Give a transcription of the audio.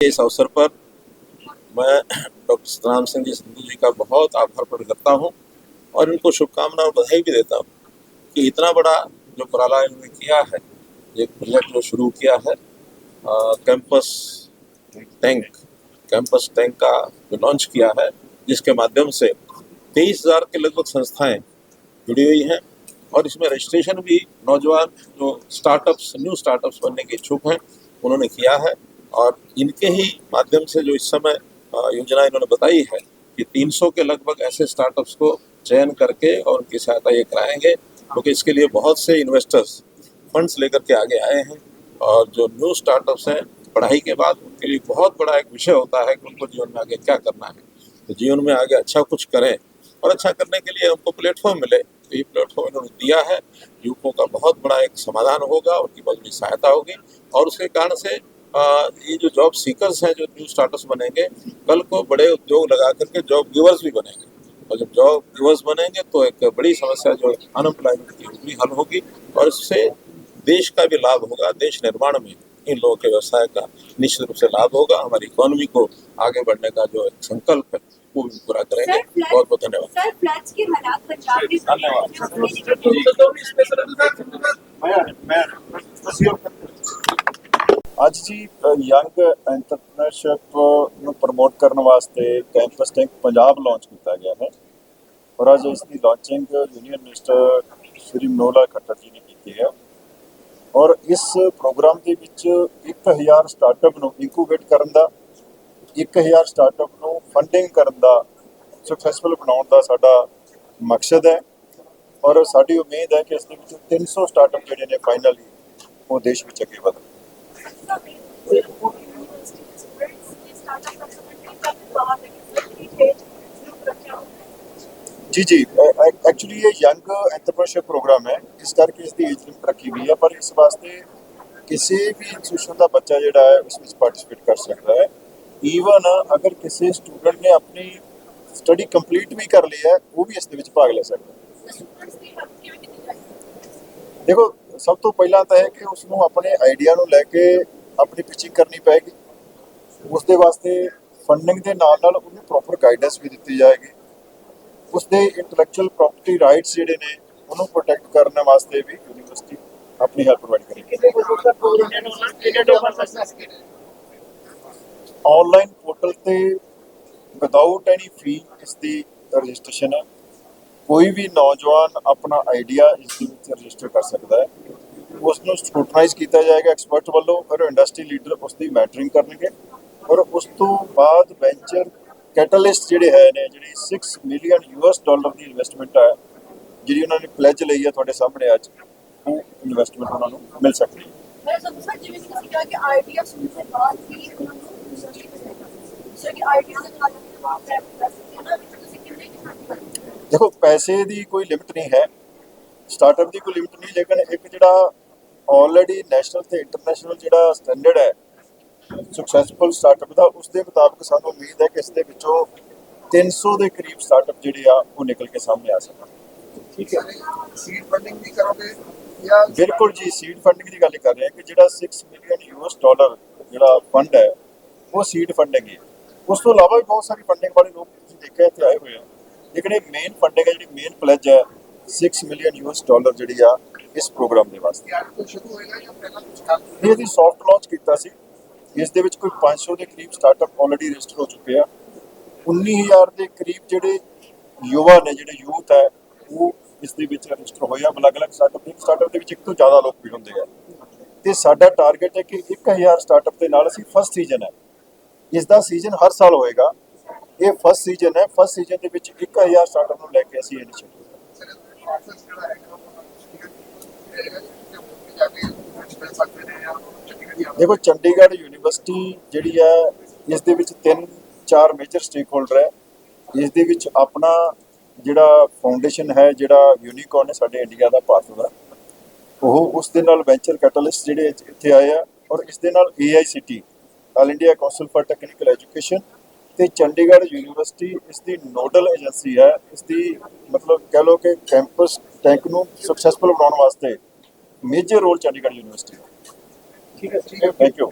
इस अवसर पर मैं डॉक्टर सतनाम सिंह जी संधू जी का बहुत आभार प्रकट करता हूँ और इनको शुभकामना और बधाई भी देता हूँ कि इतना बड़ा जो उपराला इन्होंने किया है एक प्रोजेक्ट जो शुरू किया है कैंपस टैंक कैंपस टैंक का जो लॉन्च किया है, जिसके माध्यम से तेईस हज़ार के लगभग संस्थाएँ जुड़ी हुई हैं और इसमें रजिस्ट्रेशन भी नौजवान जो स्टार्टअप्स न्यू स्टार्टअप्स बनने के इच्छुक हैं, उन्होंने किया है। और इनके ही माध्यम से जो इस समय योजना इन्होंने बताई है कि 300 के लगभग ऐसे स्टार्टअप्स को चयन करके और उनकी सहायता ये कराएँगे, क्योंकि तो इसके लिए बहुत से इन्वेस्टर्स फंड्स लेकर के आगे आए हैं और जो न्यू स्टार्टअप्स हैं, पढ़ाई के बाद उनके लिए बहुत बड़ा एक विषय होता है कि उनको जीवन में आगे क्या करना है। तो जीवन में आगे अच्छा कुछ करें और अच्छा करने के लिए उनको प्लेटफॉर्म मिले। तो ये प्लेटफॉर्म इन्होंने दिया है। युवकों का बहुत बड़ा एक समाधान होगा, उनकी बहुत बड़ी सहायता होगी और उसके कारण से ये जो जॉब सीकर्स हैं जो न्यू स्टार्टअप्स बनेंगे कल को बड़े उद्योग लगा करके जॉब गिवर्स भी बनेंगे और जब जॉब गिवर्स बनेंगे तो एक बड़ी समस्या जो अनएम्प्लॉयमेंट की भी हल होगी और इससे देश का भी लाभ होगा देश निर्माण में इन लोगों के व्यवसाय का निश्चित रूप से लाभ होगा हमारी इकोनॉमी को आगे बढ़ने का जो एक संकल्प है वो भी पूरा करेंगे बहुत बहुत धन्यवाद सर ਅੱਜ ਜੀ ਯੰਗ ਐਂਟਰਪ੍ਰੀਨਰਸ਼ਿਪ ਨੂੰ ਪ੍ਰਮੋਟ ਕਰਨ ਵਾਸਤੇ ਕੈਂਪਸ ਟੈਂਕ ਪੰਜਾਬ ਲਾਂਚ ਕੀਤਾ ਗਿਆ ਹੈ ਔਰ ਅੱਜ ਇਸ ਦੀ launching union minister Shri Manohar Lal Khattar ji ਨੇ ਕੀਤੀ ਹੈ ਔਰ ਇਸ ਪ੍ਰੋਗਰਾਮ ਦੇ ਵਿੱਚ 1000 ਸਟਾਰਟਅਪ ਨੂੰ ਇਨਕੂਬੇਟ ਕਰਨ ਦਾ 1000 ਸਟਾਰਟਅਪ ਨੂੰ ਫੰਡਿੰਗ ਕਰਨ ਦਾ ਸਕਸੈਸਫੁਲ ਬਣਾਉਣ ਦਾ ਸਾਡਾ ਮਕਸਦ ਹੈ ਔਰ ਸਾਡੀ ਉਮੀਦ ਹੈ ਕਿ ਇਸ ਦੇ ਵਿੱਚ 300 ਸਟਾਰਟਅਪ ਜਿਹੜੇ ਨੇ ਫਾਈਨਲੀ ਉਹ ਦੇਸ਼ ਵਿੱਚ ਅੱਗੇ ਵਧਣ। ਜੀ ਜੀ ਐਕਚੁਅਲੀ ਇਹ ਯੰਗ ਐਂਟਰਪ੍ਰੀਨਰਸ਼ਿਪ ਪ੍ਰੋਗਰਾਮ ਹੈ। ਇਸ ਕਰਕੇ ਇਸ ਦੀ ਏਜ ਲਿਮਟ ਰੱਖੀ ਗਈ ਹੈ। ਪਰ ਇਸ ਕਿਸੇ ਵੀ ਇੰਸਟੀਟਿਊਸ਼ਨ ਦਾ ਬੱਚਾ ਜਿਹੜਾ ਹੈ, ਉਸ ਵਿੱਚ ਪਾਰਟਿਸਿਪੇਟ ਕਰ ਸਕਦਾ ਹੈ। ਈਵਨ ਅਗਰ ਕਿਸੇ ਸਟੂਡੈਂਟ ਨੇ ਆਪਣੀ ਸਟੱਡੀ ਕੰਪਲੀਟ ਵੀ ਕਰ ਲਈ ਹੈ, ਉਹ ਵੀ ਇਸ ਦੇ ਵਿੱਚ ਭਾਗ ਲੈ ਸਕਦਾ ਹੈ। ਦੇਖੋ ਸਭ ਤੋਂ ਪਹਿਲਾਂ ਤਾਂ ਹੈ ਕਿ ਉਸ ਨੂੰ ਆਪਣੇ ਆਈਡੀਆ ਨੂੰ ਲੈ ਕੇ ਆਪਣੀ ਪਿਚਿੰਗ ਕਰਨੀ ਪਏਗੀ। ਉਸ ਦੇ ਵਾਸਤੇ ਫੰਡਿੰਗ ਦੇ ਨਾਲ ਨਾਲ ਉਹਨੂੰ ਪ੍ਰੋਪਰ ਗਾਈਡੈਂਸ ਵੀ ਦਿੱਤੀ ਜਾਏਗੀ। ਉਸ ਦੇ ਇੰਟੈਲੈਕਚੁਅਲ ਪ੍ਰਾਪਰਟੀ ਰਾਈਟਸ ਜਿਹੜੇ ਨੇ ਉਹਨੂੰ ਪ੍ਰੋਟੈਕਟ ਕਰਨ ਵਾਸਤੇ ਵੀ ਯੂਨੀਵਰਸਿਟੀ ਆਪਣੀ ਹੈਲਪ ਪ੍ਰੋਵਾਈਡ ਕਰੇਗੀ। ਆਨਲਾਈਨ ਪੋਰਟਲ ਤੇ ਵਿਦਆਊਟ ਐਨੀ ਫੀ ਇਸ ਦੀ ਰਜਿਸਟ੍ਰੇਸ਼ਨ ਹੈ। ਕੋਈ ਵੀ ਨੌਜਵਾਨ ਆਪਣਾ ਆਈਡੀਆ ਇਸ ਦੇ ਵਿੱਚ ਰਜਿਸਟਰ ਕਰ ਸਕਦਾ ਹੈ। ਉਸ ਨੂੰ ਸਕੂਟਨਾਈਜ਼ ਕੀਤਾ ਜਾਏਗਾ ਐਕਸਪਰਟ ਵੱਲੋਂ ਫਿਰ ਇੰਡਸਟਰੀ ਲੀਡਰ ਉਸ ਦੀ ਮੈਟਰਿੰਗ ਕਰਨਗੇ ਔਰ ਉਸ ਤੋਂ ਬਾਅਦ ਵੈਂਚਰ ਕੈਟਲਿਸਟ ਜਿਹੜੇ ਹੈ ਨੇ ਜਿਹੜੀ 6 ਮਿਲੀਅਨ ਯੂਐਸ ਡਾਲਰ ਦੀ ਇਨਵੈਸਟਮੈਂਟ ਹੈ ਜਿਹੜੀ ਉਹਨਾਂ ਨੇ ਪਲੇਜ ਲਈ ਹੈ ਤੁਹਾਡੇ ਸਾਹਮਣੇ ਅੱਜ ਉਹ ਇਨਵੈਸਟਮੈਂਟ ਉਹਨਾਂ ਨੂੰ ਮਿਲ ਸਕਦੀ ਹੈ। ਮੈਂ ਸਭ ਸਰ ਜਿਵੇਂ ਕਿ ਤੁਸੀਂ ਕਿਹਾ ਕਿ ਆਈਡੀਆ ਸੁਣਨ ਤੋਂ ਬਾਅਦ ਹੀ ਉਹਨਾਂ ਨੂੰ ਸਰਚ ਕਰਨਾ ਸੋ ਕਿ ਆਈਡੀਆ ਦੇ ਨਾਲ ਜਵਾਬ ਹੈ ਕਿ ਦੇਖੋ ਪੈਸੇ ਦੀ ਕੋਈ ਲਿਮਟ ਨਹੀਂ ਹੈ ਸਟਾਰਟਅਪ ਦੀ ਕੋਈ ਲਿਮਟ ਨਹੀਂ ਲੇਕਿਨ ਇੱਕ ਜਿਹੜਾ ਆਲਰੇਡੀ ਨੈਸ਼ਨਲ ਤੇ ਇੰਟਰਨੈਸ਼ਨਲ ਜਿਹੜਾ ਸਟੈਂਡਰਡ ਹੈ ਸਕਸੈਸਫੁਲ ਸਟਾਰਟਅਪ ਦਾ ਉਸ ਦੇ ਮੁਤਾਬਕ ਸਾਨੂੰ ਉਮੀਦ ਹੈ ਕਿ ਇਸ ਦੇ ਵਿੱਚੋਂ 300 ਦੇ ਕਰੀਬ ਸਟਾਰਟਅਪ ਜਿਹੜੇ ਆ ਉਹ ਨਿਕਲ ਕੇ ਸਾਹਮਣੇ ਆ ਸਕਣ। ਠੀਕ ਹੈ। ਸੀਡ ਫੰਡਿੰਗ ਵੀ ਕਰੋਗੇ ਜਾਂ ਬਿਲਕੁਲ ਜੀ ਸੀਡ ਫੰਡਿੰਗ ਦੀ ਗੱਲ ਕਰ ਰਹੇ ਹਾਂ ਕਿ ਜਿਹੜਾ 6 ਮਿਲੀਅਨ ਯੂਐਸ ਡਾਲਰ ਜਿਹੜਾ ਫੰਡ ਹੈ ਉਹ ਸੀਡ ਫੰਡਿੰਗ ਹੈ। ਉਸ ਤੋਂ ਇਲਾਵਾ ਵੀ ਬਹੁਤ ਸਾਰੀ ਫੰਡਿੰਗ ਵਾਲੇ ਲੋਕ ਤੁਸੀਂ ਦੇਖਿਆ ਇੱਥੇ ਆਏ ਹੋਏ ਆ। ਲੇਕਿਨ ਇਹ ਮੇਨ ਫੰਡਿੰਗ ਹੈ ਜਿਹੜੀ ਮੇਨ ਪਲੇਜ ਹੈ 6 ਮਿਲੀਅਨ ਯੂਐਸ ਡਾਲਰ ਜਿਹੜੀ ਆ ਇਸ ਪ੍ਰੋਗਰਾਮ ਦੇ ਵਾਸਤੇ। ਇਹ ਅਸੀਂ ਸੌਫਟ ਲਾਂਚ ਕੀਤਾ ਸੀ। ਇਸ ਦੇ ਵਿੱਚ ਕੋਈ 500 ਦੇ ਕਰੀਬ ਸਟਾਰਟਅਪ ਆਲਰੇਡੀ ਰਜਿਸਟਰ ਹੋ ਚੁੱਕੇ ਆ। 19000 ਦੇ ਕਰੀਬ ਜਿਹੜੇ ਯੁਵਾ ਨੇ, ਜਿਹੜੇ ਯੂਥ ਹੈ, ਉਹ ਇਸ ਦੇ ਵਿੱਚ ਰਜਿਸਟਰ ਹੋਏ ਆ। ਅਲੱਗ-ਅਲੱਗ ਸਟਾਰਟਅਪ ਇੱਕ ਸਟਾਰਟਅਪ ਦੇ ਵਿੱਚ ਇੱਕ ਤੋਂ ਜ਼ਿਆਦਾ ਲੋਕ ਵੀ ਹੁੰਦੇ ਆ। ਤੇ ਸਾਡਾ ਟਾਰਗੇਟ ਹੈ ਕਿ 1000 ਸਟਾਰਟਅਪ ਦੇ ਨਾਲ ਅਸੀਂ ਫਸਟ ਸੀਜ਼ਨ ਹੈ। ਇਸ ਦਾ ਸੀਜ਼ਨ ਹਰ ਸਾਲ ਹੋਏਗਾ। ਇਹ ਫਸਟ ਸੀਜ਼ਨ ਹੈ। ਫਸਟ ਸੀਜ਼ਨ ਦੇ ਵਿੱਚ 1000 ਸਟਾਰਟਅਪ ਨੂੰ ਲੈ ਕੇ ਅਸੀਂ ਇਨੀਸ਼ੀਏਟਿਵ ਦੇਖੋ, ਚੰਡੀਗੜ੍ਹ ਯੂਨੀਵਰਸਿਟੀ ਜਿਹੜੀ ਹੈ, ਇਸ ਦੇ ਵਿੱਚ ਤਿੰਨ, ਚਾਰ ਮੇਜਰ ਸਟੇਕ ਹੋਲਡਰ ਹੈ। ਇਸ ਦੇ ਵਿੱਚ ਆਪਣਾ ਜਿਹੜਾ ਫਾਊਂਡੇਸ਼ਨ ਹੈ, ਜਿਹੜਾ ਯੂਨੀਕੌਰਨ ਹੈ, ਸਾਡੇ ਇੰਡੀਆ ਦਾ ਭਾਰਤ ਦਾ। ਉਹ ਉਸ ਦੇ ਨਾਲ ਵੈਂਚਰ ਕੈਟਲਿਸਟ ਜਿਹੜੇ ਇੱਥੇ- ਇੱਥੇ ਆਏ ਆ ਔਰ ਇਸ ਦੇ ਨਾਲ AICT all India council for technical education ਤੇ ਚੰਡੀਗੜ੍ਹ ਯੂਨੀਵਰਸਿਟੀ ਇਸ ਦੀ ਨੋਡਲ ਏਜੰਸੀ ਹੈ। ਇਸ ਦੀ ਮਤਲਬ ਕਹਿ ਲਓ ਕਿ ਕੈਂਪਸ ਟੈਂਕ ਨੂੰ ਸਕਸੈਸਫੁਲ ਬਣਾਉਣ ਵਾਸਤੇ ਮੇਜਰ ਰੋਲ ਚੰਡੀਗੜ੍ਹ ਯੂਨੀਵਰਸਿਟੀ ਦਾ ਠੀਕ ਹੈ ਠੀਕ ਹੈ। Thank you